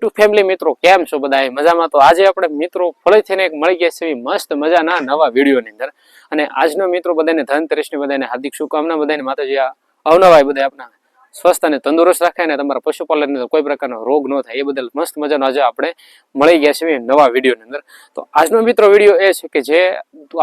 YouTube family મિત્રો, કેમ છો બધા મજામાં? તો આજે આપણે મિત્રો ફરી થઈને એક મળી ગયા છે એવી મસ્ત મજાના નવા વિડીયોની અંદર. અને આજનો મિત્રો બધાને ધનતેરસની બધાને હાર્દિક શુભકામના બધાને માતાજી અવનવાય બધા આપણા સ્વસ્થ અને તંદુરસ્ત રાખે અને તમારા પશુપાલનની કોઈ પ્રકારનો રોગ ન થાય. એ બદલ મસ્ત મજાનો આજે આપણે મળી ગયા છે નવા વિડીયોની અંદર. તો આજનો મિત્રો વીડિયો એ છે કે જે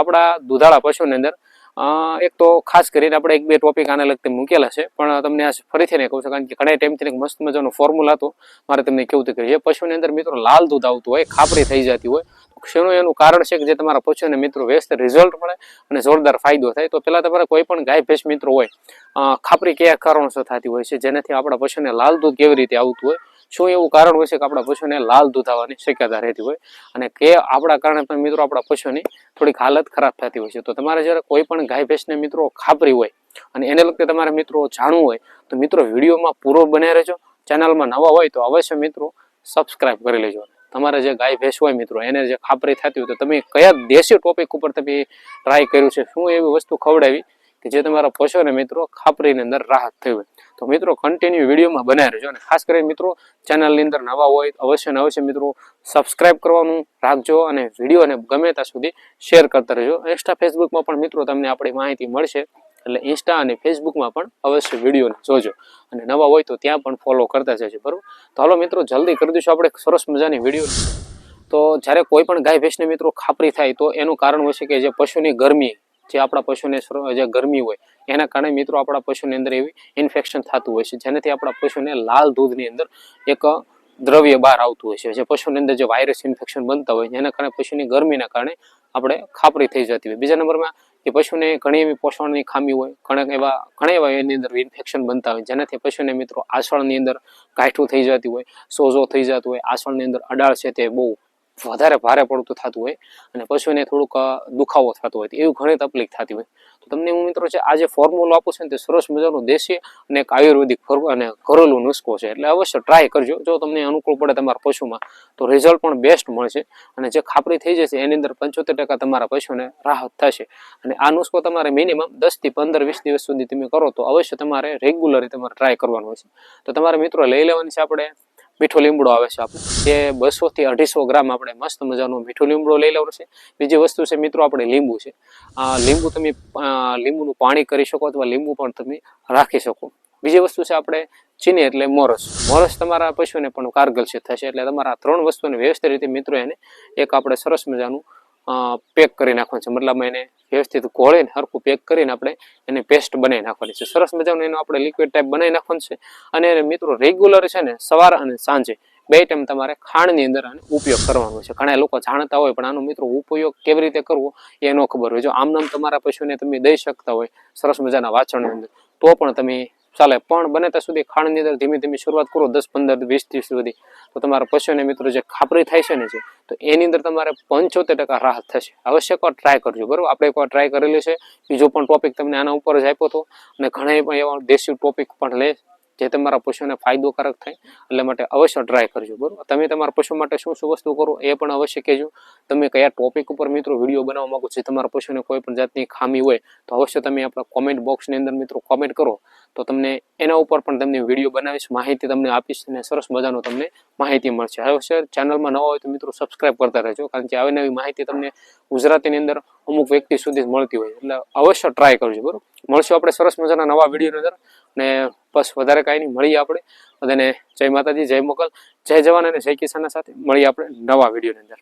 આપણા દુધાળા પશુની અંદર એક તો ખાસ કરીને આપણે એક બે ટોપિક આને લગતી મૂકેલા છે, પણ તમને આ ફરીથી નહીં કહું છું, કારણ કે ઘણા ટાઈમથી એક મસ્ત મજાનો ફોર્મ્યુલા હતો, મારે તમને કેવું તે જે પશુની અંદર મિત્રો લાલ દૂધ આવતું હોય ખાપરી થઈ જતી હોય શેનું એનું કારણ છે કે જે તમારા પશુને મિત્રો વ્યસ્ત રિઝલ્ટ મળે અને જોરદાર ફાયદો થાય. તો પહેલાં તમારે કોઈ પણ ગાય, ભેંસ, મિત્રો હોય ખાપરી કયા કારણોસર થતી હોય છે, જેનાથી આપણા પશુને લાલ દૂધ કેવી રીતે આવતું હોય શું એવું કારણ હોય છે કે આપણા પશુને લાલ દૂધ આવવાની શક્યતા રહેતી હોય? અને કે આપણા કારણે પણ મિત્રો આપણા પશુની થોડીક હાલત ખરાબ થતી હોય છે? તો તમારે જ્યારે કોઈ પણ ગાય, ભેંસને મિત્રો ખાપરી હોય અને એને લગતે તમારે મિત્રો જાણવું હોય, તો મિત્રો વિડીયોમાં પૂરો બને રહેજો. ચેનલમાં નવા હોય તો અવશ્ય મિત્રો સબસ્ક્રાઇબ કરી લેજો. તમારે જે ગાય, ભેંસ હોય મિત્રો, એને જે ખાપરી થતી હોય તો તમે કયા દેશી ટોપિક ઉપર તમે ટ્રાય કર્યું છે? શું એવી વસ્તુ ખવડાવી કે જે તમારા પશુને મિત્રો ખાપરીની અંદર રાહત થઈ હોય. તો મિત્રો કન્ટિન્યુ વિડીયોમાં બનાવી રહેજો અને ખાસ કરીને મિત્રો ચેનલની અંદર નવા હોય અવશ્ય ને અવશ્ય મિત્રો સબસ્ક્રાઇબ કરવાનું રાખજો અને વિડીયોને ગમે ત્યાં સુધી શેર કરતા રહેજો. ઇન્સ્ટા ફેસબુકમાં પણ મિત્રો તમને આપણી માહિતી મળશે. એટલે ઇન્સ્ટા અને ફેસબુકમાં પણ અવશ્ય વિડીયોને જોજો. અને નવા હોય તો ત્યાં પણ ફોલો કરતા જજો, બરાબર? તો હાલો મિત્રો, જલ્દી કરી દઈશું આપણે સરસ મજાની વીડિયો. તો જ્યારે કોઈ પણ ગાય, ભેંસને મિત્રો ખાપરી થાય તો એનું કારણ હોય છે કે જે પશુની ગરમી જે આપણા પશુને જે ગરમી હોય, એના કારણે મિત્રો આપણા પશુની અંદર એવી ઇન્ફેક્શન થતું હોય છે, જેનાથી આપણા પશુને લાલ દૂધની અંદર એક દ્રવ્ય બહાર આવતું હોય છે, જે પશુની અંદર જે વાયરસ ઇન્ફેક્શન બનતા હોય એના કારણે પશુની ગરમીના કારણે આપણે ખાપરી થઈ જતી હોય. બીજા નંબરમાં કે પશુને ઘણી એવી પોષણની ખામી હોય, ઘણા એવા ઘણા એવા એની અંદર ઇન્ફેક્શન બનતા હોય, જેનાથી પશુને મિત્રો આસળની અંદર ગાંઠું થઈ જતી હોય, સોજો થઈ જતું હોય, આસળની અંદર અડાળ છે તે બહુ વધારે ભારે પડતું થતું હોય અને પશુને થોડુંક દુખાવો થતો હોય એવી ઘણી તકલીફ થતી હોય. તો તમને હું મિત્રો છે, આ જે ફોર્મ્યુલો આપું છું ને તે સરસ મજાનું દેશી અને એક આયુર્વેદિક અને ઘરેલું નુસ્ખો છે. એટલે અવશ્ય ટ્રાય કરજો. જો તમને અનુકૂળ પડે તમારા પશુમાં, તો રિઝલ્ટ પણ બેસ્ટ મળશે અને જે ખાપરી થઈ જશે એની અંદર પંચોતેર ટકા તમારા પશુને રાહત થશે. અને આ નુસ્ખો તમારે મિનિમમ દસથી પંદર વીસ દિવસ સુધી તમે કરો તો અવશ્ય તમારે રેગ્યુલરી તમારે ટ્રાય કરવાનું હોય છે. તો તમારે મિત્રો લઈ લેવાની છે આપણે મીઠો લીમડો આવે છે આપણે. જે બસો થી અઢીસો ગ્રામ આપણે મસ્ત મજાનો મીઠો લીમડો લઈ લેવાનો છે. બીજી વસ્તુ છે મિત્રો આપણે લીંબુ છે. આ લીંબુ તમે લીંબુનું પાણી કરી શકો અથવા લીંબુ પણ તમે રાખી શકો. બીજી વસ્તુ છે આપણે ચીની એટલે મોરસ. મોરસ તમારા પશુને પણ કારગલશીત થશે. એટલે તમારા ત્રણ વસ્તુને વ્યવસ્થિત રીતે મિત્રો એને એક આપણે સરસ મજાનું પેક કરી નાખવાનું છે. મતલબ એને વ્યવસ્થિત ઘોળીને હરખું પેક કરીને આપણે એને પેસ્ટ બનાવી નાખવાની છે. સરસ મજાનું એનું આપણે લિક્વિડ ટાઈપ બનાવી નાખવાનું છે. અને એને મિત્રો રેગ્યુલર છે ને સવાર અને સાંજે બે ટાઈમ તમારે ખાંડની અંદર આનો ઉપયોગ કરવાનો છે. ઘણા લોકો જાણતા હોય, પણ આનો મિત્રો ઉપયોગ કેવી રીતે કરવો એ ન ખબર હોય. જો આમ નામ તમારા પશુને તમે દઈ શકતા હોય સરસ મજાના વાછણની અંદર, તો પણ તમે ચાલે. પણ બને ત્યાં સુધી ખાંડની અંદર ધીમે ધીમે શરૂઆત કરો, દસ પંદર, વીસ દિવસ સુધી. તો તમારા પશુને મિત્રો જે ખાપરી થાય છે ને જે, તો એની અંદર તમારે પંચોતેર ટકા રાહત થશે. અવશ્ય એકવાર ટ્રાય કરજો, બરાબર? આપણે એકવાર ટ્રાય કરેલી છે. બીજો પણ ટોપિક તમને આના ઉપર જ આપ્યો હતો. અને ઘણા પણ એવા દેશી ટોપિક પણ લે જે તમારા પશુને ફાયદોકારક થાય, એટલે માટે અવશ્ય ટ્રાય કરજો, બરાબર? તમે તમારા પશુ માટે શું શું વસ્તુ કરો એ પણ અવશ્ય કહેજો. તમે કયા ટોપિક ઉપર મિત્રો વીડિયો બનાવવા માગો છો તમારા પશુને કોઈ પણ જાતની ખામી હોય, તો અવશ્ય તમે આપણા કોમેન્ટ બોક્સની અંદર મિત્રો કોમેન્ટ કરો. તો તમને એના ઉપર પણ તમને વીડિયો બનાવીશ, માહિતી તમને આપીશ અને સરસ મજાનો તમને માહિતી મળશે. અવશ્ય ચેનલમાં નવા હોય તો મિત્રો સબસ્ક્રાઇબ કરતા રહેજો, કારણ કે આવી નવી માહિતી તમને ગુજરાતીની અંદર અમુક વ્યક્તિ સુધી મળતી હોય. એટલે અવશ્ય ટ્રાય કરજો, બરોબર? મળશું આપણે સરસ મજાના નવા વિડીયોની અંદર. અને બસ વધારે કાંઈ નહીં, મળીએ આપણે. બધાને જય માતાજી, જય મોકલ જય જવાન અને જય કિસાનના સાથે મળીએ આપણે નવા વિડીયોની અંદર.